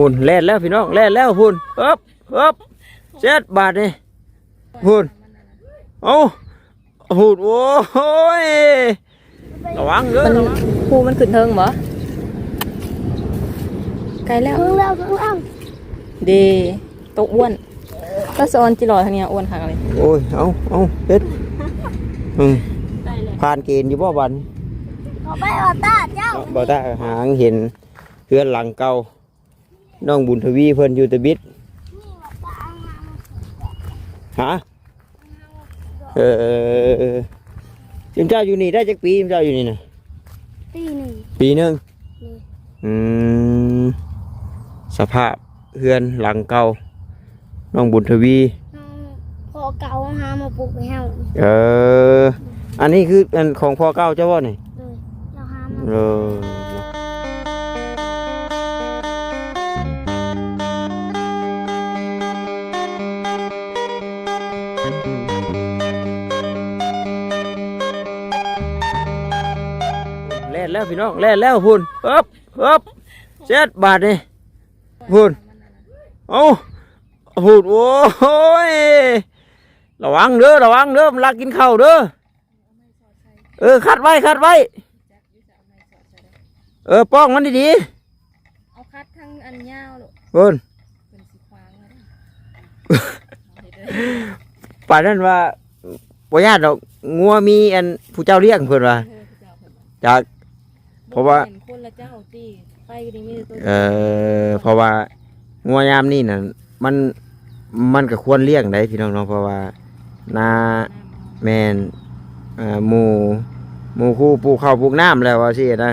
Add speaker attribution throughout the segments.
Speaker 1: พุ่นแล่นแล้วพี่น้องแล่นแล้วพุ่นเอ๊บเอ๊บเจ็ดบาทนี่พุ่นเอาพุ่นโอ้ยระวังเด้อ
Speaker 2: มัน
Speaker 1: ระวัง
Speaker 2: ภูมันขึ้นเทิงบ่ไกลแล้ว
Speaker 3: เพิ่งเล่าเพิ่งเล่า
Speaker 2: เดตกอ้วนก็สอนจิรอทางเนี้ยอ้วนคักเลย
Speaker 1: โอ้ยเอาเอาเฮ็ดอืมผ่านเกณฑ์อยู่บ่บัน
Speaker 3: ขอไปเอาตาเจ้า
Speaker 1: บ่ตาหางเห็นเพื่อนหลังเก่า น้องบุญทวีเพิ่นอยู่ตะบิดฮะเออจิมเจ้าอยู่นี่ได้จักปีจิมเจ้าอยู่นี่นะ
Speaker 3: ตีหนึ่ง
Speaker 1: ปีหนึงอืมสภาพเพื่อนหลังเก่าน้องบุญทวี
Speaker 3: น้องพอเก่าหามาปลูกไปเฮา
Speaker 1: เออ อันนี้คืออันของพ่อเก่าเจ้าว่านี่
Speaker 3: เลยเราหามา
Speaker 1: แล่นแล้วพี่น้องแล่นแล้วพุ่นเอ๊บเอ๊บเจ็ดบาทนี่พุ่นเอาพุ่นโอ้ยระวังเด้อระวังเด้อมันลักกินข้าวเด้อเออคัดไว้คัดไว้เออป้องมันดี
Speaker 2: เอาคัดทั้งอันยาวลูก
Speaker 1: ๆพุ่น
Speaker 2: เป็นสีควางเลย
Speaker 1: ป่านนั้นว่าบ่ญาติดอกงัวมีอันผู้เจ้าเลี้ยงเพิ่นว่าจาก เพราะว่า
Speaker 2: เห็นคนละเจ้าตีไปก็ดีมีแต่ตัว
Speaker 1: เอ่อเพราะว่างัวยามนี่น่ะมันมันก็ควรเลี้ยงได้พี่น้องเนาะเพราะว่านาแม่นเอ่อหมู่หมู่คู่ปลูกข้าวปลูกน้ำแล้วว่าสินะ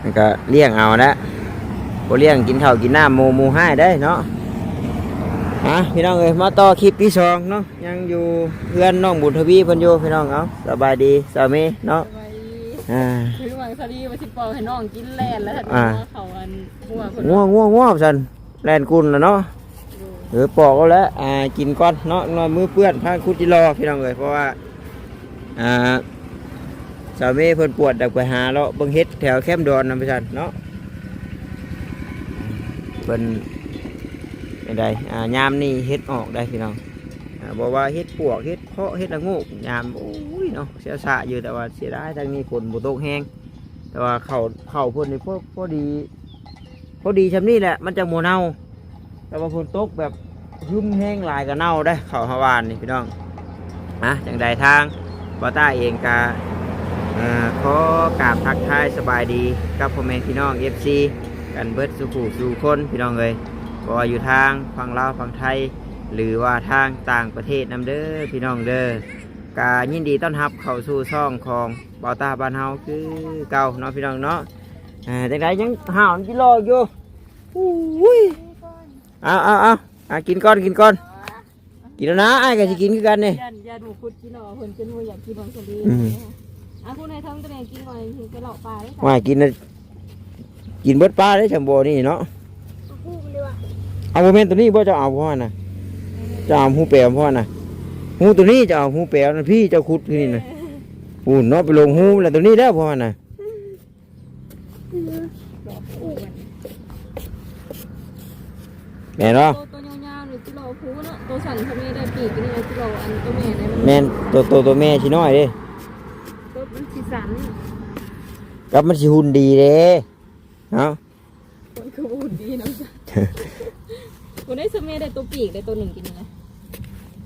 Speaker 1: มันก็เลี้ยงเอานะบ่เลี้ยงกินข้าวกินน้ำหมู่หมู่ให้ได้เนาะฮะพี่น้องเอ้ยมาต่อคลิปที่สองเนาะยังอยู่เพื่อนน้องบุญทวีเพิ่นอยู่พี่น้องเอาสบายดีสามีเนาะ
Speaker 2: ไว้
Speaker 1: อ่า
Speaker 2: คือหวังสดีว่าสิปอกให้น้องกินแลนแล้วถ้า
Speaker 1: อ่า
Speaker 2: เขาอันหัวคน
Speaker 1: ง่วงง่วงง่วงสันแลนกุนแล้วเนาะเออปอกเอาแล้วอ่ากินก้อนเนาะนอนมือเปื้อนผ้าคุดจิรอพี่น้องเลยเพราะว่าอ่าสามีเพิ่นปวดดักไปหาเลาะเบิ่งเฮ็ดแถวแคมป์ดอนนำไปสันเนาะเพิ่นไม่ได้อ่ายามนี่เฮ็ดออกได้พี่น้องอ่าบอกว่าเฮ็ดปวกเฮ็ดเพาะเฮ็ดละโงกยามโอ้ย เนาะเสียสะอยู่แต่ว่าเสียดายทางนี้ฝนบ่ตกแห้งแต่ว่าเขาเขาพ่นนี่พอพอดีพอดีชำนี่แหละ มันจะโมเน่าแต่ว่าฝนตกแบบหึ่มแห้งลายกับเน่าได้เขาฮาวานนี่พี่น้องนะจังใดทางบอต้าเองกาขอกราบทักทายสบายดีกับพ่อแม่พี่น้องเอฟซีกันเบิร์ดสุขูสู่คนพี่น้องเลยก็อยู่ทางฝั่งลาวฝั่งไทย หรือว่าทางต่างประเทศนำเด้อพี่น้องเด้อ กายินดีต้อนรับเข้าสู่ช่องของบอต้าบ้านเฮาคือเก่าเนาะพี่น้องเนาะอ่าจังไดยังห่าวจิรออยู่อุ้ยเอาเอาเอาอะกินก้อนกินก้อนกินแล้วนะไอ้ายก็จะกินคือกันนี่
Speaker 2: ยันยันหมูคุดกินหรอคนจนว่าอยากกินบางสดี
Speaker 1: อืม
Speaker 2: อะคุณนายทั้งตัวเองกินก่อนถึงจะหลอกปลาได้ค่ะ
Speaker 1: ว่ากินน่ะกินเบิดปลาได้ชัมโบนี่เนาะ
Speaker 3: เอาคู่มันดีกว่า
Speaker 1: เอาโมเมนต์ตัวนี้บ่จะเอาพ่อน่ะจะเอาหูแปลวพ่อน่ะ หูตัวนี้จะเอาหูแปลวนะพี่เจะขุดที่นี่นะปูนเนาะไปลงหูแล้วตัวนี้แล้วพ่อน่ะ
Speaker 2: หลอกอ้วน
Speaker 1: แม่นเนาะ
Speaker 2: ตัวตัวยาวๆหรือจิโร่พูเนาะตัวสั่นเขาไม่ได้ปีกนี่นะจิโร่อันตัวแม่เนี่ยมัน
Speaker 1: แม่นตัวตัวตัวแม่ชิน้อยเด้
Speaker 2: ตัวมันสีสัน
Speaker 1: กับมันสิหุ่นดีเด้เนาะ
Speaker 2: คนคือบุญดีเนาะคนได้สมัยได้ตัวปีกได้ตัวหนึ่งกินนะ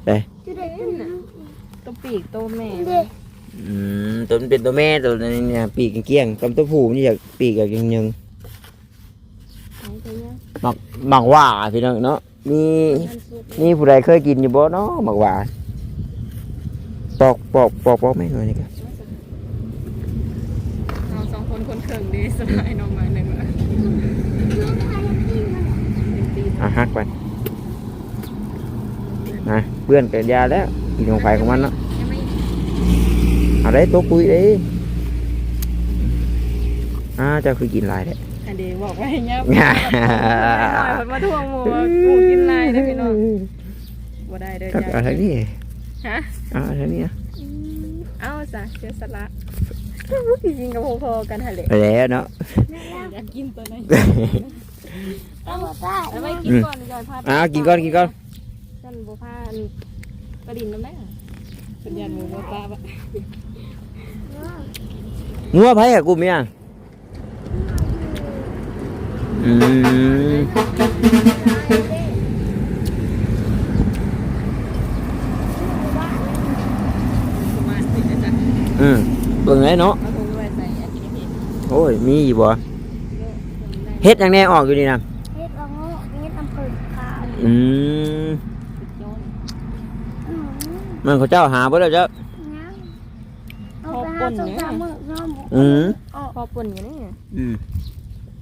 Speaker 1: ไป
Speaker 3: จะได้เป็นหนัง
Speaker 2: ตัวปีกตัวแม่
Speaker 3: เด็ก
Speaker 1: อืมตัวมันเป็นตัวแม่ตัวนี้เนี่ยปีกเกี้ยงๆกับตัวผู้นี่อยากปีกอยากยังยัง
Speaker 2: หายไปเนี่ย
Speaker 1: หมักหมักหว่าพี่น้องเนาะมี
Speaker 2: มันสุด
Speaker 1: นี่ผู้ใดเคยกินอยู่บ่เนาะหมักหว่าปอกปอกปอกปอกไม่หน่อยนี่ครับ
Speaker 2: เราสองคนคนเขิงดีสบายน้องมาหนึ่งละ
Speaker 3: น้องใครกินมัน
Speaker 1: อะฮักไป นะเพื่อนกันยาแล้วกินของไฟของมันเนาะ
Speaker 2: ยังไม่
Speaker 1: เอาได้ตัวคุยได้อ่าเจ้าคือกินหลายแท้
Speaker 2: อันเดียวบอกไว้เงี้ยมาทวงหมูกูกินลายได้พี่น้องบ่ได้เด้อ
Speaker 1: ครับ
Speaker 2: จ้ะ
Speaker 1: เอาทางนี้
Speaker 2: ฮะ
Speaker 1: เอาทางนี้นะ
Speaker 2: เอาจ้ะเจอสละจริงๆกับพอๆกันหั่นแหละ
Speaker 1: ไปแล้วเนาะ
Speaker 2: อยากกินตัวไหน
Speaker 3: เอาหมดได้
Speaker 2: แล้วไปกินก่อนเดี๋ยวจอยพาไป
Speaker 1: อ่ากินก่อนกินก่อน
Speaker 2: ฉันบัวพาอันกระดิ่งน้ำแม่เป็นยันหมูบัวปลาปะ
Speaker 1: งัวไผอะกูเมียอืม
Speaker 2: ประมาณสิบนะจ๊ะ
Speaker 1: อืมเบิ่งไงเนาะ
Speaker 2: เอาถุงไว้ใส่อันนี้เห็ด
Speaker 1: โอ้ยมีอยู่บ่
Speaker 2: เยอะ
Speaker 1: เฮ็ดอย่างแน่ออกอยู่นี่นะ
Speaker 3: เฮ็ดละโง่เฮ็ดน้ำผึ้งขาว
Speaker 1: อืม
Speaker 2: ย้อน
Speaker 3: อืม
Speaker 1: มันเขาเจ้าหาบ่แล้วเจ้า
Speaker 3: งั้นเอาไปหาสงสามมื้อน้องหมู
Speaker 1: อืม
Speaker 3: ออก
Speaker 2: พอปุ่นอยู่นี่
Speaker 1: อืม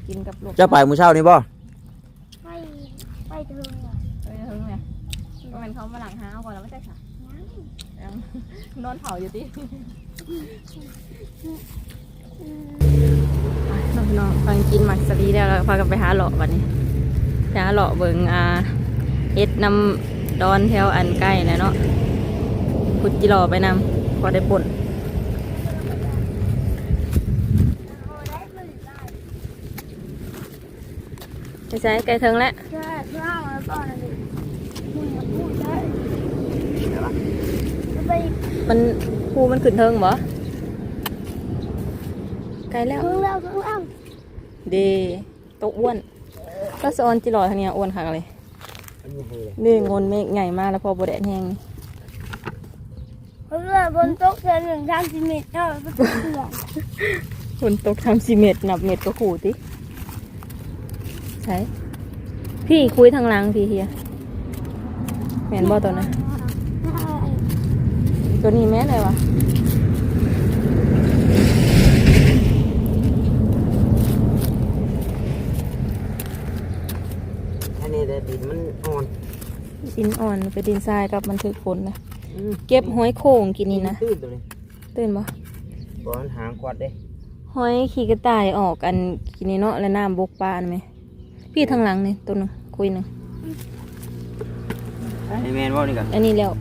Speaker 2: กินกับลูก
Speaker 1: เจ้าไปมื้อเช้านี่บ่
Speaker 3: ไปไปถึงอะ
Speaker 2: เอ้ยถึงเลยก็มันเขามาหลังห้าวก่อนแล้วไม่ใช่ค่ะ
Speaker 3: งั้น
Speaker 2: ยังนอนเผาอยู่ที่
Speaker 3: อืม
Speaker 2: น้องน้องฟังกินหมักสลีแล้วเราพากันไปหาหลอกวันนี้ไปหาหลอกเบิงอ่าเฮ็ดนำดอนแถวอันใกล้นะเนาะ พุดจิรอไปนำพอได้ป่น
Speaker 3: เอาได้มื้อได้
Speaker 2: ไปใช้ไกลเทิงแล้ว
Speaker 3: ใช่เพื่าแล้วก่อนนะดิมึงมาพูดได้ไป
Speaker 2: มันภูมันขึ้นเทิงบ่ไกลแล้ว
Speaker 3: ถึงแล้วถึงแล้ว
Speaker 2: เดตะอ้วนก็สอนจิรอทางเนี้ยอ้วนคักเลยนี่งนเมฆใหญ่มากแล้วพอบ่แดดแห้ง
Speaker 3: เรือบนโต๊ะเกินหนึ่งสามสิบเมตรเท่าไปถึงเรือ
Speaker 2: ฝนตกทำสี่เม็ดนับเม็ดก็ขู่ติใช่พี่คุยทางหลังพี่เฮียแม่นบ่ตัวนั้นตัวนี้แม่นเลยวะ
Speaker 1: อันนี้แต่ดินมันอ่อน
Speaker 2: ดินอ่อนไปดินทรายกับมันถือฝนนะ เก็บหอยโข่งกินนี่นะ
Speaker 1: ตื้นตัวนี้
Speaker 2: ตื่นบ่
Speaker 1: บ่มันหางควัดเด้
Speaker 2: หอยขี้กระต่ายออกอันกินนี่เนาะแล้วน้ำบกปลาอันไหมพี่ทางหลังนี่ตัวหนึงคุยหนึ่ง
Speaker 1: ให้แม่นบ่นี่กัน
Speaker 2: อันนี้แล้ว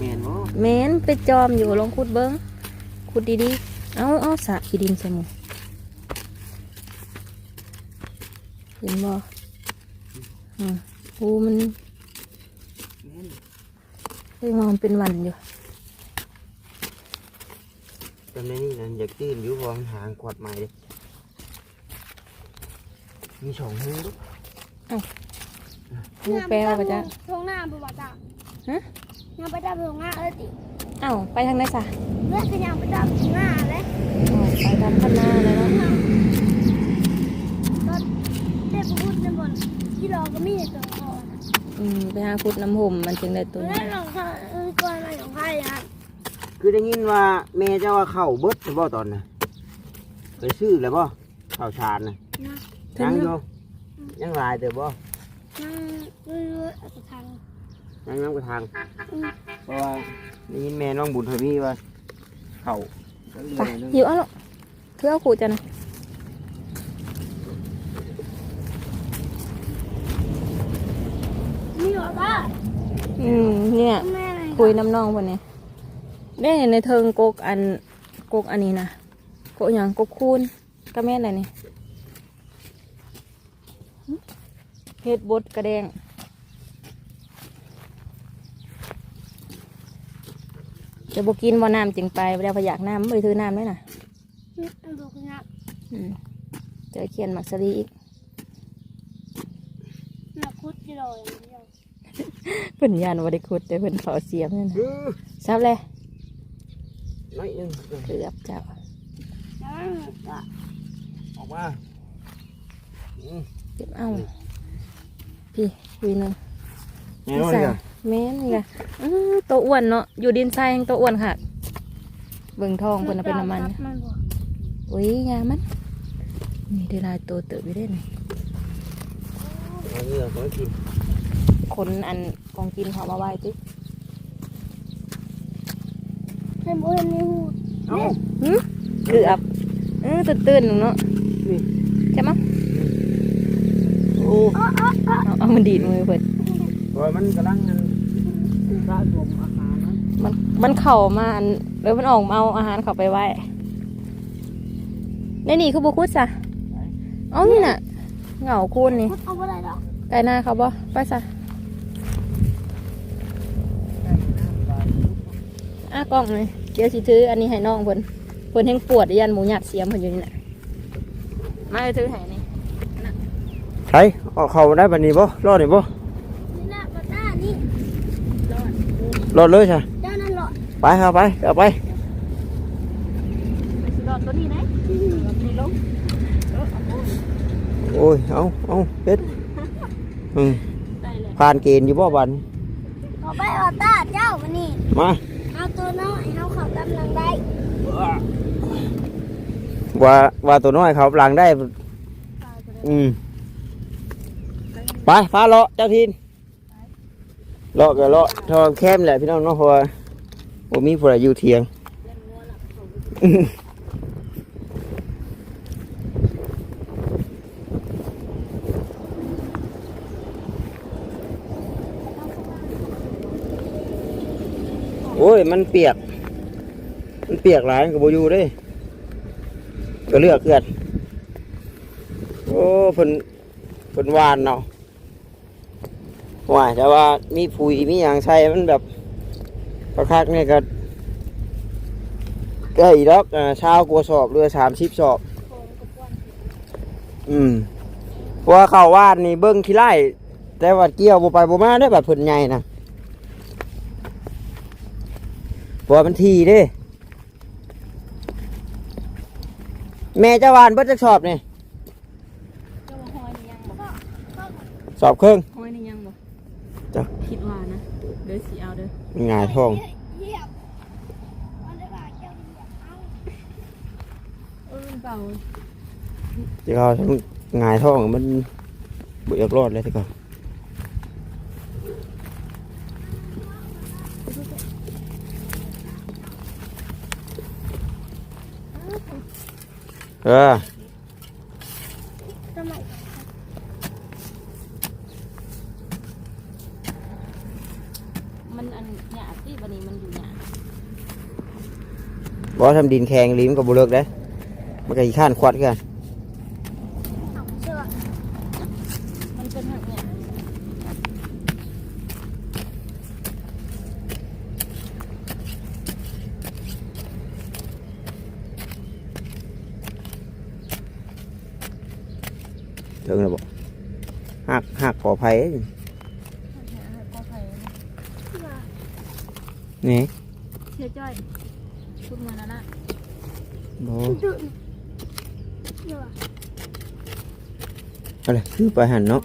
Speaker 1: แม่นบ่
Speaker 2: แม่นไปจอมอยู่ลองขุดเบิ้งขุดดีๆเอาเอาสระขี้ดินใส่หมูเห็นบ่อืมปูมัน เฮ้ยมันเป็นวันอยู่
Speaker 1: จำได้นี่นั่นอยากตื้นอยู่เพราะมันหางควัดใหม่เด้มีสองหูลูก
Speaker 2: ปูแปลวปะจ๊ะ
Speaker 3: ทงหน้าบุบจ้ะ
Speaker 2: ฮะ
Speaker 3: ยังไปจับทงหน้าเออติ
Speaker 2: เอ้าไปทางไหนสะ
Speaker 3: เลือดก็ยังไปจับทงหน้าเลย
Speaker 2: อ๋อไปทางข้างหน้าแล้วเนาะ
Speaker 3: ก็เด็กพูดในบนที่รอก็มีตัว อ่อน
Speaker 2: อืมไปหาขุดน้ำห่มมันจึงได้ตัว
Speaker 3: แล้
Speaker 2: นี้
Speaker 3: วหลงเขาเออก่อนมาหลงไพ่ครับ
Speaker 1: คือได้ยินว่าแม่เจ้าว่าเข้าเบิดใช่บ่ตอนน่ะไปซื้อแล้วบ่ข้าวสารน่ะ
Speaker 3: นะ
Speaker 1: ยังอยู่ยังหลายแต่บ่
Speaker 3: นั่งเรื่อยๆเอาไปทาง
Speaker 1: ยังน้ำกระทาง
Speaker 3: อืม
Speaker 1: เพราะว่าได้ยินแม่น้องบุญทวีว่าเข้า
Speaker 2: ไปหิวเอาลูกเพื่อเอาขูดจะนะ
Speaker 3: มีเหร อป้า
Speaker 2: อืมเนี่ย
Speaker 3: แม่อะไร
Speaker 2: คุยน้ำน้องคนนี้ได้ในเทิงกกอันกกอันนี้นะกกอย่างกกคูนก็แม่นอะไรนี่หึเฮ็ดบดกระแดงจะบกินว่าน้ำจึงไปเดี๋ยวพอยากน้ำไม่ได้ถือน้ำเลยนะ
Speaker 3: อืมเอาดูกันนะ
Speaker 2: อืมเจอเขียนหมักสลีอีก
Speaker 3: นักคุดที่รออย่างเดียว
Speaker 2: เพิ่นยานว่าได้ขุดแต่เพิ่นเขาเสียมนั่นนะ
Speaker 1: อื้อ
Speaker 2: ทราบเลย
Speaker 1: น้อยหนึง
Speaker 2: เกือบเจ้า
Speaker 3: แล้วก็
Speaker 1: ออกมาอืม
Speaker 2: เก็บเอาพี่คุยหนึง
Speaker 1: แม่น้องนี่ก็
Speaker 2: แม่นไงอื้อตัวอ้วนเนาะอยู่ดินทรายยังตัวอ้วนค่ะเบิ่งทองเพิ่นน่ะเป็นน้ำมัน
Speaker 3: มันบอก
Speaker 2: โอ้ยยามันนี่ได้หลายตัวเติบไปได้นี่
Speaker 1: เอาเนื้อเขากิน
Speaker 2: คนอันของกินเขามาไว้ติ
Speaker 3: ให้บุญมีหู
Speaker 1: เอา
Speaker 2: หึเกือบเออตื่นๆหนูเนาะ
Speaker 1: นี่
Speaker 2: ใช่มั้ย
Speaker 1: โอ้
Speaker 2: เอาเอามันดีดมือเพิ่น
Speaker 1: เพราะมันกำลังนั่นสะสมอาหารนะ
Speaker 2: มันมันเข้ามาอันแล้วมันออกมาเอาอาหารเขาไปไว้ในนี่คือบุคุดซะเอานี่น่ะเหงาคูนนี่
Speaker 3: เอาอะไรหรอ
Speaker 2: ไกลหน้าเขาบ่ไปซะ อะกล้องเลยเดี๋ยวสิถืออันนี้ให้น้องเพิ่นเพิ่นแห่งปวดยันหมูหยาดเสียมเพิ่นอยู่นี่น่ะมาเอาถือให้นี่
Speaker 1: ใช่เอาเข้าได้บัดนี้บ่รอดนี่บ่
Speaker 3: นี่นะปลาต้านี่
Speaker 1: รอดเลยใช่
Speaker 3: เจ้านั่นหรอ
Speaker 1: ไปเอาไปเอาไป
Speaker 2: ไปสิรอดตัวนี้นะรอดนี่ลงเออเอาโอ้ย
Speaker 1: โอ้ยเอาเอาเป็ดอืม
Speaker 2: ได้เลย
Speaker 1: ผ่านเกณฑ์อยู่บ่บัดนี้
Speaker 3: ขอไปปลาต้าเจ้าวันนี้
Speaker 1: มา
Speaker 3: เอาตัวน้อยเอาเขากำลังได้
Speaker 1: ว่าว่าตัวน้อยเขาหลังได้ อืมไปพาเลาะเจ้าทินเลาะก็เลาะทองแคมแหละพี่น้องเนาะเพราะว่าผมมีผัวอยู่เทียง มันเปียก มันเปียกหลายกับโบยูด้วยก็เลือกเกิดโอ้เพิ่นเพิ่นหวานเนาะว่าแต่ว่ามีปุ๋ยมีอย่างใส่มันแบบประคักเนี่ยก็ก็อีดอกอ่าเช้ากลัวสอบเรือสามสิบสอบ อืมเพราะเขาววานนี่เบิ้งขี้ไล่แต่ว่าเกี่ยวบไปบมาได้แบบเพิ่นใหญ่นะ เพราะว่ามันทีเด้ แม่เจะวานเบิ้จะสอบนี่
Speaker 2: เจ้าว่าหอยนี่ยังบ่
Speaker 1: สอบเครื่อง
Speaker 2: หอยนี่ยังบ่
Speaker 1: จ้ะ
Speaker 2: คิดว่านะ เดี๋ยวสิเอาเด้อ
Speaker 1: หงายท้อง
Speaker 3: เหยียบเอาได้ป่ะเจ้าเหยียบเอา
Speaker 2: เออมันเก่า
Speaker 1: จะเขาทำหงายท้องมันบุอยากรอดเลยทีก่อน เออ
Speaker 3: ทำไม
Speaker 2: มันอันหยาที่บันนี้มันอยู่หยา
Speaker 1: บอกทำดินแข็งลิ้มกับบุเลิกได้มันก็อีข้านควัดกัน
Speaker 3: เอาเชือก
Speaker 2: มันเป็นหักหยา
Speaker 1: ถึงแล้วบอกหักหักขอภัย
Speaker 2: หักหยาหักกอไผ่
Speaker 1: นี่
Speaker 2: เชื่อจ้อยพูดมาแล้วนะ
Speaker 1: บอ
Speaker 3: ตื่นเชือก
Speaker 1: อะไรคือไปหันเนาะ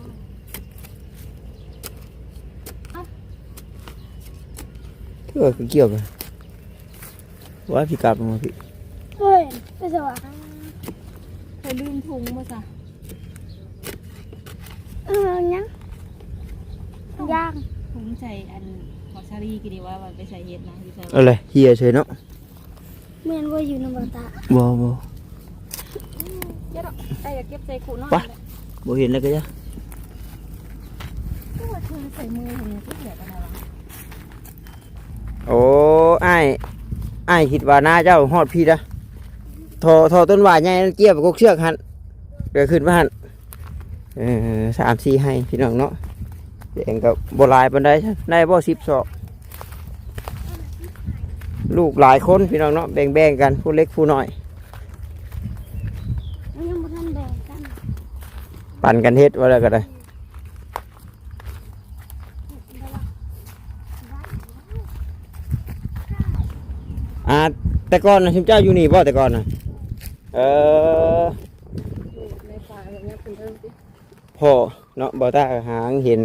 Speaker 1: เกี่ยวคือเกี่ยวไปว่าพี่กลับมาพี่
Speaker 3: เฮ้ยไปสวะ
Speaker 2: เคยลืมถุงมาจ้ะ
Speaker 3: เออยังย่าง
Speaker 2: ถุงใส่อันหอชาลีกี่ดีว่ามันไปใส่เห็ดนะที่ใส่
Speaker 1: อะไรเฮียเฉยเนาะ
Speaker 3: เมียนว่าอยู่ในบาตา
Speaker 1: บอบอ
Speaker 2: เยอะหรอกแต่อย่าเก็บใส่ขู่น้อย
Speaker 1: ไป บเห็นแล้วก็จะ
Speaker 2: ก็ว่าเธอใส่มือเห็นก็เหียดอะไรวะ
Speaker 1: โอ้ไอ้ไอ้ายคิดว่าหน้าเจ้าฮอดพี่นะทอทอต้นว่าใหญ่นั่นเกี่ยวกับกกเชือกหันเกิดขึ้นมาหันเออสามสี่ให้พี่น้องเนาะเด็กกับบหลายปันได้ได้บ่สิบสอบลูกหลายคนพี่น้องเนาะแบ่งๆกันผู้เล็กผู้น้อย
Speaker 3: มันยังไม่ทันแบ่งกัน
Speaker 1: ปั่นกันเฮ็ดว่าแล้วก็ได้อ่าแต่ก่อนนะชิมเจ้าอยู่นี่บ่แต่ก่อนนะเออ
Speaker 2: ในป่าแบบนี้คุณเริ่มสิ
Speaker 1: พ่อเนาะบ่ตาหางเห็น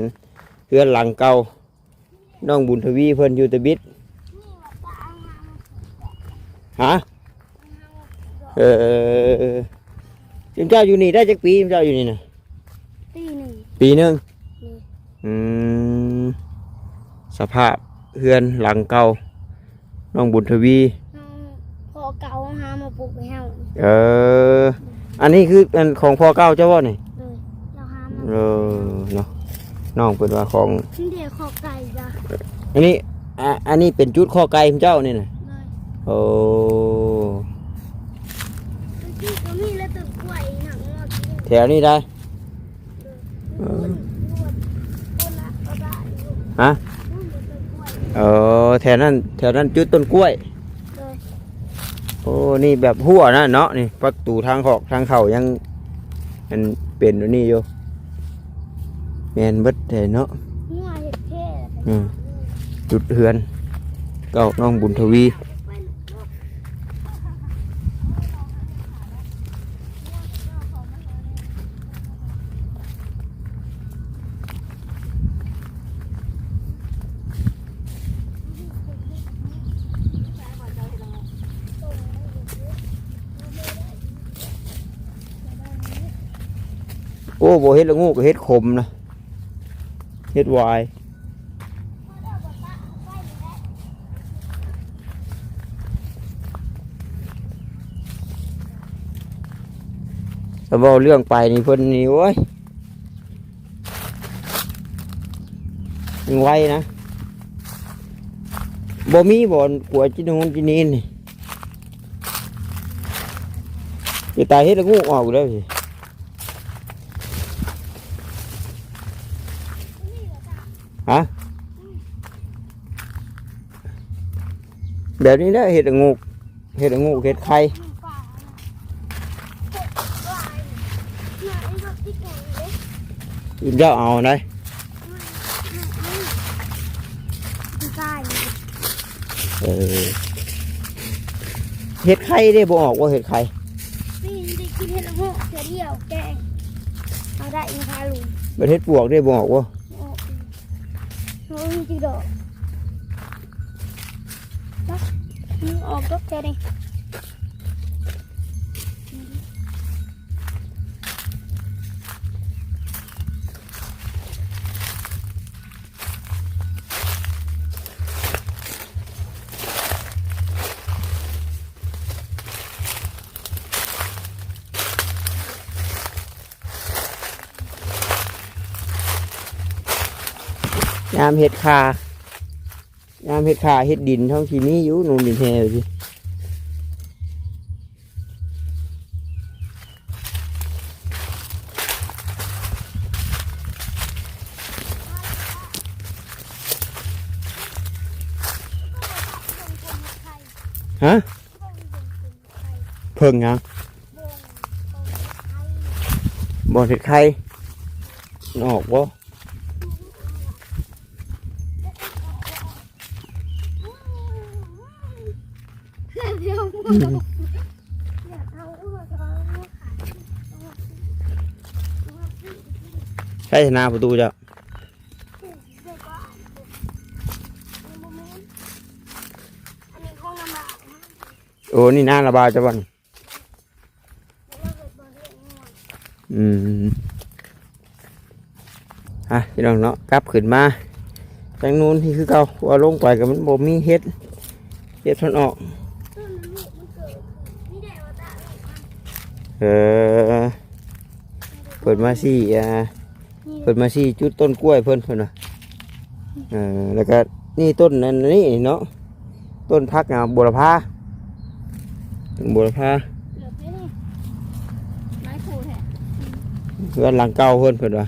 Speaker 1: เพื่อนหลังเก่าน้องบุญทวีเพิ่นอยู่ตะบิดฮะเออชิมเจ้าอยู่นี่ได้จักปีชิมเจ้าอยู่นี่นะ
Speaker 3: ตีหนึ่ง
Speaker 1: ปีหนึง
Speaker 3: นี่
Speaker 1: อืมสภาพเพื่อนหลังเก่าน้องบุญทวี
Speaker 3: น้องพอเก่าหามาปลูกไปเฮา
Speaker 1: เออ อันนี้คืออันของพ่อเก่าเจ้าว่านี่
Speaker 3: เลยเราหามา
Speaker 1: เออเนาะน้องเป็นว่าของ
Speaker 3: ชิ้นเดียวขอไก่จ้ะ
Speaker 1: อันนี้อะอันนี้เป็นจุดข้อไก่ของเจ้านี่นะ
Speaker 3: เลย
Speaker 1: โอ้
Speaker 3: ที่ก็มีแล้วตึกกล้วยหนังงอกิน
Speaker 1: แถวนี้ได้ ฮะเออแถวนั้นแถวนั้นจุดต้นกล้วย
Speaker 3: โอ้
Speaker 1: นี่แบบหัวนะเนาะนี่ประตูทางออกทางเข่ายังมันเป็นอยู่นี่อยู่แมนบิดแลยเนาะจุดเฮือนเก่าน้องบุญทวี โอ้โบเฮ็ดละงูก็เฮ็ดขมนะเฮ็ดวายแล้วเว้าเรื่องไปนี่เพิ่นนี่โอ้ยยังไวนะบ่มีบ่อนกลัวจินนจินีนนี่จะตายเฮ็ดละงูออกแล้วสิ ฮะ แบบนี้ได้เห็ดละงูเห็ดละงูเห็ดไข่
Speaker 3: ป่าเห็ดวายเนี่ยไอ้แบบที่แข็งเลย
Speaker 1: อินเจ้าเอาได้
Speaker 3: มันกาย
Speaker 1: เออเห็ดไข่ได้บ่ออกว่าเห็ดไข่
Speaker 3: ปีนได้กินเห็ดละโงกเสียเดียวแกงเอาได้อินทาลุง
Speaker 1: เป็นเห็ดปวกได้บ่ออกว่า
Speaker 3: โอ้โหจริงดอกจัก มันออกดอกแค่นี้
Speaker 1: ยามเห็ดคา ยามเห็ดคาเห็ดดินท้องที่มีอยู่นูนดินแห่สิฮะเพิ่งยังบ่อเห็ดไข่นออกบ่ ใช่หน้าประตูจ้ะโอ้ นี่หน้าระบายจ้ะวัน
Speaker 3: แล้วก็เกิดบอลเล่นง่วง
Speaker 1: อืมอะพี่น้องเนาะกลับขึ้นมาทางนู้นที่คือเก่าว่าลงไปกับมันบ่มีเฮ็ดเฮ็ดทนออก
Speaker 3: ต้นลูกมันเกิดนี่แดดว่าตาลูกมัน
Speaker 1: เออเปิดมาสี่อ่าเปิดมาสี่จุดต้นกล้วยเพิ่นเพิ่นน่ะเออแล้วก็นี่ต้นนั้นนี่เนาะต้นพักอะบัวละพาบัวละพา
Speaker 3: เหลือไปนี่ไม้ขู่แท้
Speaker 1: เพื่อนหลังเก่าเพิ่นเพิ่นว่า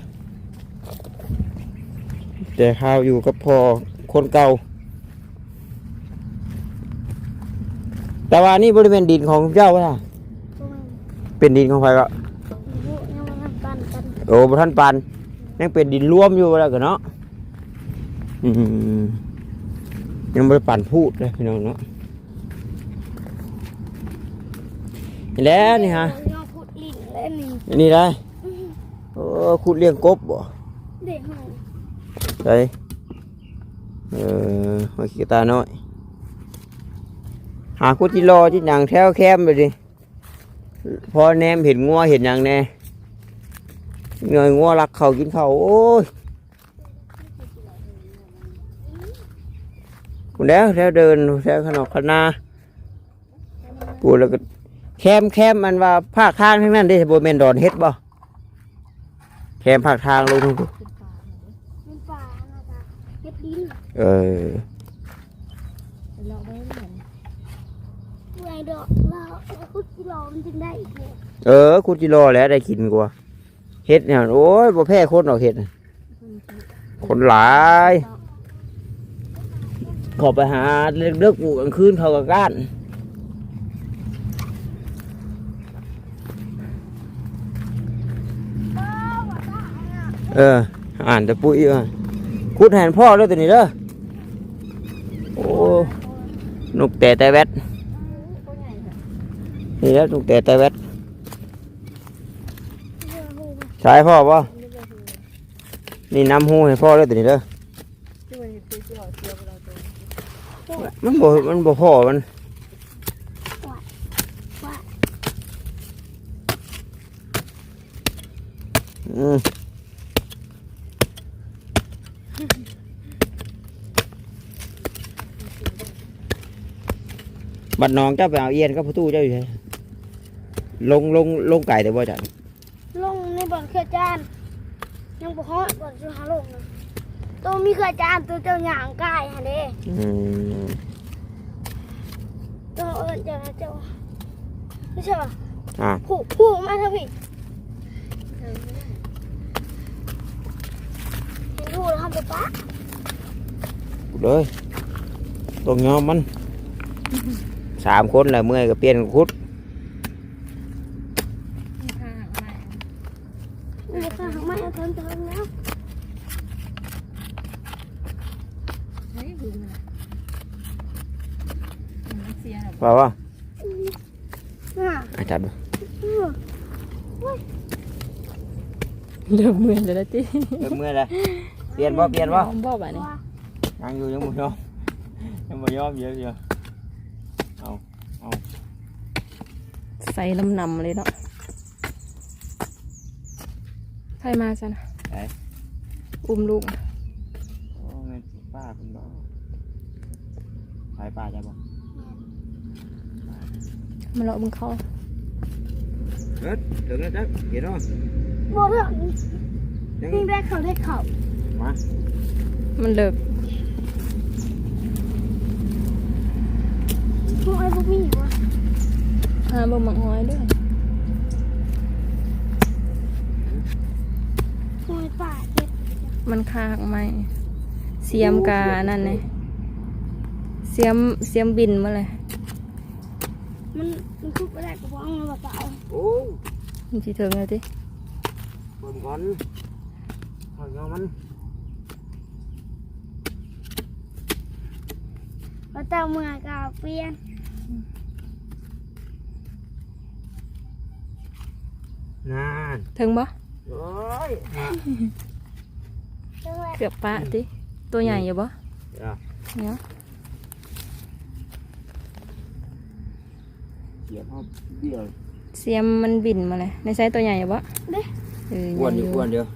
Speaker 1: แต่ข้าวอยู่กับพ่อคนเก่าแต่ว่านี่บริเวณดินของเจ้าว่ะ
Speaker 3: ตรงนั้น
Speaker 1: เป็นดินของใครก็
Speaker 3: ลูกยังมันปันกัน
Speaker 1: โอ้บ่ท่านปันยังเป็นดินร่วมอยู่แล้วกันเนาะอืมยังไม่ได้ปั่นพูดเลยพี่น้องเนาะนี่แหล้วนี่ฮะ
Speaker 3: ยังขุดลิ้นเล่นนี่
Speaker 1: อันนี่ได้โอ้ขุดเลี้ยงกบบ่
Speaker 3: เด็กห้อง
Speaker 1: ไปเออมาขี้ตาน้อย หาคุดที่รอที่หนังแถวแคมไปดิ พอแนมเห็นงัวเห็นอย่างแน่เงยงัวรักเขากินเขาวโอ้ยคุณแล้วแล้วเดินแล้วขนอกขนาปูแล้วก็แคมแคมมันว่าภาคทางทั้งนั้นได้บนเมนดอนเฮ็ดบ่แคมภาคทางลงทุก
Speaker 3: มันป่านะจ๊ะเฮ็ดดิน
Speaker 1: เออ
Speaker 2: เราไม่เหมือน
Speaker 3: เอยดอกเราคุดกิโลมันจึงได้อีกเนี่ย
Speaker 1: เออคุดจิโร่แล้วได้กินกว่าเฮ็ดเนี่ยโอ้ยบ่แพ้คนหรอกเฮ็ดน่ะคนหลายขอไปหาเลือกเลือกปลูกกลางคืนเขากับก้านเออ อ่านแต่ปุ้ยอะคุดแหนพ่อเลยตัวนี้เด้อโอ้นกแต่แต่แวด
Speaker 2: ตัวใหญ่ค่ะ
Speaker 1: นี่แล้วนกแต่แต่แวด
Speaker 3: เรือหู
Speaker 1: ใช่พ่อป่ะนี่น้ำหูให้พ่อเลยตัวนี้เด้อ
Speaker 2: ที่มันเป็นตัวเสียบเราตัว
Speaker 1: มันบ่มันบ่พ่อมัน
Speaker 3: ว่า
Speaker 1: อืมบัดน้องเจ้าไปเอาเอียนกับประตูเจ้าอยู่ไส ลงลงลงไก่แต่บ่จ้ะ
Speaker 3: ลงในบ่อนเครือจานยังบ่ฮอดบ่อนสุฮาลงนะตัวมีเครือจานตัวเจ้าหยางกายฮะเด้
Speaker 1: อืม
Speaker 3: ตัวเอิญเจ้านะเจ้าไม่ใช่ป่ะ
Speaker 1: อะ
Speaker 3: ผูกผูกมาเถอะพี่เห็นดูแล้วทำไปปะ
Speaker 1: เลยตรงยอมมันสามคนแหละเมื่อยก็เปลี่ยนคุด
Speaker 2: ข้างใหม่
Speaker 3: นี่ค่ะไม่เอาเทินเทินแล้ว
Speaker 2: เฮ้ยบึ้งนะมันเสียหรอ
Speaker 1: ว่าว่า
Speaker 3: น่ะ
Speaker 1: อาจับดู
Speaker 3: อืม
Speaker 2: เริ่มเหมือนแล้วนะติ
Speaker 1: เลิกเมื่อยแล้วเปลี่ยนบ่เปลี่ยนบ่
Speaker 2: บ่บ่นี่
Speaker 3: ว่า
Speaker 1: ยังอยู่ยังบ่ยอมยังบ่ยอมเยอะเยอะเอา
Speaker 2: ใส่น้ำนำเลยเนาะใครมาซะนะ
Speaker 1: ไหน
Speaker 2: อุ้มลูก
Speaker 1: โอ้แม่นสิป้าคุณบ่ไปป้าจะบ่
Speaker 2: มาเลาะมึงเขา
Speaker 1: เฮ็ดถึงแล้วจ้ะเห็นบ่
Speaker 3: บ่เถอะ
Speaker 1: ยัง
Speaker 3: นี่ได้เขาได้เขา
Speaker 1: มา
Speaker 2: มันเลิก
Speaker 3: พวกไอ้พวกมีวะ
Speaker 2: หาบ่มังหอยด้วย
Speaker 3: พวกไอ้ป่าเจ็บ
Speaker 2: มันคากไหมเสียมกานั่นไงเสียมเสียมบินมาเลย
Speaker 3: มันมันคุกไปได้กระบอกมันแบบเอา
Speaker 1: โอ้
Speaker 2: มันสิถึงแล้วติ
Speaker 1: เบิ่งก่อนเอายอมมัน
Speaker 3: เราเจ้าเมื่อกาเปลี่ยน
Speaker 1: นาน
Speaker 2: ถึงบ่
Speaker 1: โอ้ย
Speaker 3: จังเลย
Speaker 2: เกือบปะติตัวใหญ่อยู่บ่
Speaker 1: เดี๋ยว
Speaker 2: เนี่ย
Speaker 1: เสียบเอาเบี้ยว
Speaker 2: เสียมมันบินมาเลย ในไซส์ตัวใหญ่อยู่บ่เออ
Speaker 1: อ้วน
Speaker 2: ให
Speaker 1: อ
Speaker 2: ญ่
Speaker 1: ยู่อ้วนเดียว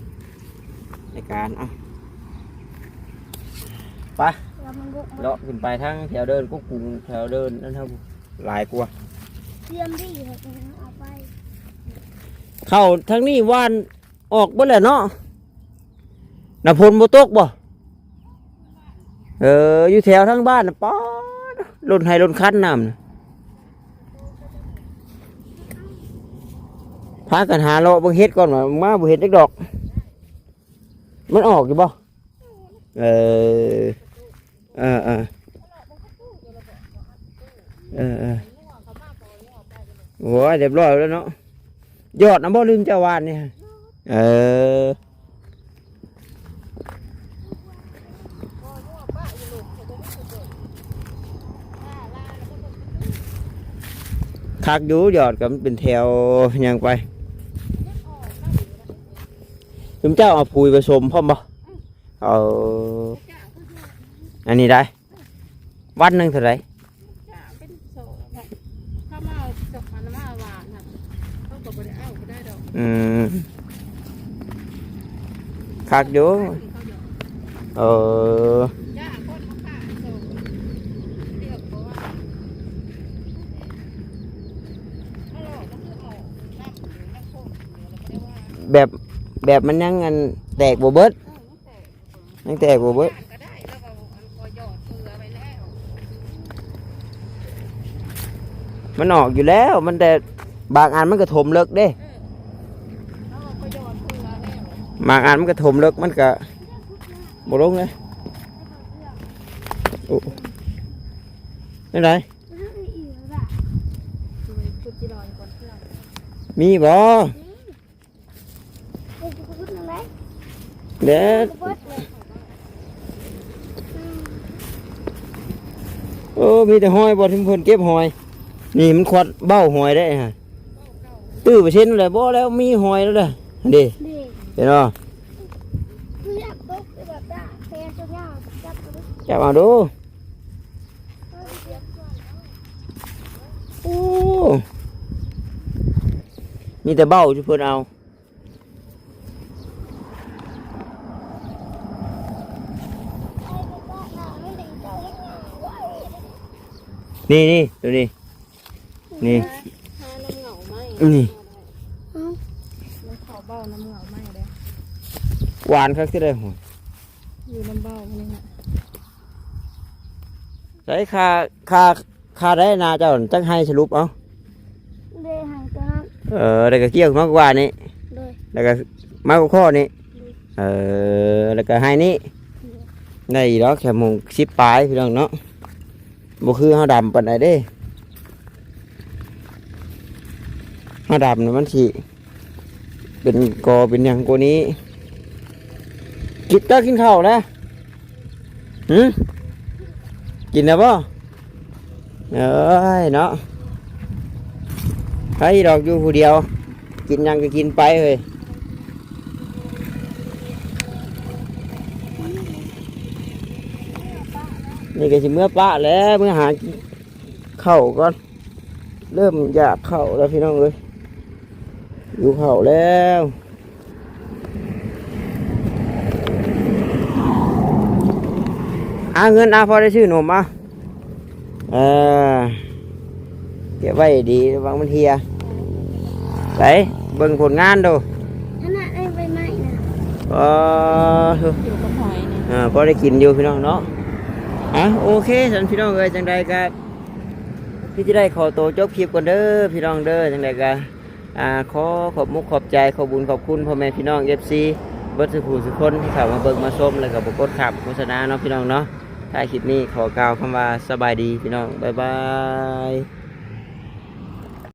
Speaker 1: ในการอะไป
Speaker 3: แล้วมันบุกมา
Speaker 1: เลาะขึ้นไปทั้งแถวเดินก็กรุงแถวเดินนั่นเท่าหลายกว่า
Speaker 3: เตรียมดีเลยเอาไป
Speaker 1: เข้าทั้งนี้ว่านออกบ่แหละเนาะน้ำพลบ่ตกบ่เอออยู่แถวทั้งบ้านน่ะป๊อดรถไฮรถคันน้ำน่ะ พากันหาเลาะเบิ่งเฮ็ดก่อนว่ามาบ่เฮ็ดจักดอก มันออกอยู่บ่เออเออเออเออเออโอ้ยเรียบร้อยแล้วเนาะยอดน้ำบ่ลืมเจ้าวานเนี่ยเออคักอยู่ยอดก็มันเป็นแถวยังไป จุมเจ้าเอาปุ๋ยผสมพร้อมบ่เอาอันนี้ได้วันหนึ่งเท่าไหร
Speaker 2: เป็นโซ่ถ้ามาจกมันมาหวานครับเขาก็บ่ได้เอาก็ได้ดอก
Speaker 1: อืมคักอยู่เออ
Speaker 2: ย่าคนมาฆ่าโซ่เรียกเพราะว่าเขาหลอกก็คือออกน้ำหรือน้ำโคกเดี๋ยวเราไม่ได้ว่า
Speaker 1: แบบ แบบมันยังอันแตกบ่เบิดยังแตกบ่เบิด
Speaker 2: ก็ได้แล้วก็พอหยอดเกลือไปแล้ว
Speaker 1: มันออกอยู่แล้วมันแต่บางอันมันก็ถมเลิกเด้
Speaker 2: แล้วก็หยอดเกลือแล้ว
Speaker 1: บางอันมันก็ถมเลิกมันก็บ่ลงเลยโอ้นั่ไร
Speaker 3: มันไม่อีกแล้ว
Speaker 2: ขุดจิรอก่อนเพื่อน
Speaker 1: มีบ่
Speaker 3: เด็กจะพูดอะไร
Speaker 1: เด็ดโอ้ มีแต่หอยบ่ถึงเพนเก็บหอย นี่มันควัดเบ้าหอยได้ฮะตื้อไปเช่นเลยบ่แล้วมีหอยแล้วเด้อเด้
Speaker 3: เด็ก
Speaker 1: เห็นบ่
Speaker 3: คืออยากตกแบบว่าแฟนจะยากจับตัว
Speaker 1: จับเอาดูโอ้มีแต่เบ้าจุเพิ่นเอา นี่นี่ดูนี่นี่
Speaker 2: หาน้ำเหงาไหม
Speaker 1: นี่
Speaker 2: น้ำเขาเบ้าน้ำเหงาไหมเลย
Speaker 1: หวานคักที่ได้หอย
Speaker 2: อยู่น้ำเบ้านี่นะ
Speaker 1: ใช้คาคาคาได้นาเจ้าจังให้สรุปเอา
Speaker 3: เดยห่างตัวนั้น
Speaker 1: เออแล้วก็เกี่ยวมากกว่านี้
Speaker 3: เลย
Speaker 1: แล้วก็มากกว่าข้อนี้เออแล้วก็ให้นี่ได้ดอกแค่โมงสิบปลายพี่น้องเนาะ บ่คือเฮาดำปานใดเด้เฮาดำนี่มันสิเป็นกอเป็นหยังกว่านี้ กินก็กินข้าวแล้วหืมกินแล้วบ่เอ้ยเนาะใครดอกอยู่ผู้เดียว กินยังก็กินไปเฮ้ย นี่ก็สิเมื่อป้าแล้วเมื่อหาเข้าวก่อน เริ่มอยากเข้าวแล้วพี่น้องเลยอยู่เข้าวแล้วหาเงินอาพอได้ชื่อนมอะเออเก็บไว้ดีระวังมันเฮียไปเบิ่งผลงานดู
Speaker 3: ขนาดได้ใบไม้นะ
Speaker 1: เออ
Speaker 2: อยู่กับหอยนี่
Speaker 1: อ่าพอได้กินอยู่พี่น้องเนาะ อะโอเคสันพี่น้องเอ้ยจังใดกับพี่จะได้ขอโตจบคลิปก่อนเด้อพี่น้องเด้อจังใดก็อ่าขอขอบมุกขอบใจขอบบุญขอบคุณพ่อแม่พี่น้องเอฟซีเบิร์ดสุขูสุคนที่เข้ามาเบิ่งมาชมแล้วก็บกดขับโฆษณาเนาะพี่น้องเนาะถ้าคลิปนี้ขอกล่าวคำว่าสบายดีพี่น้องบ๊ายบาย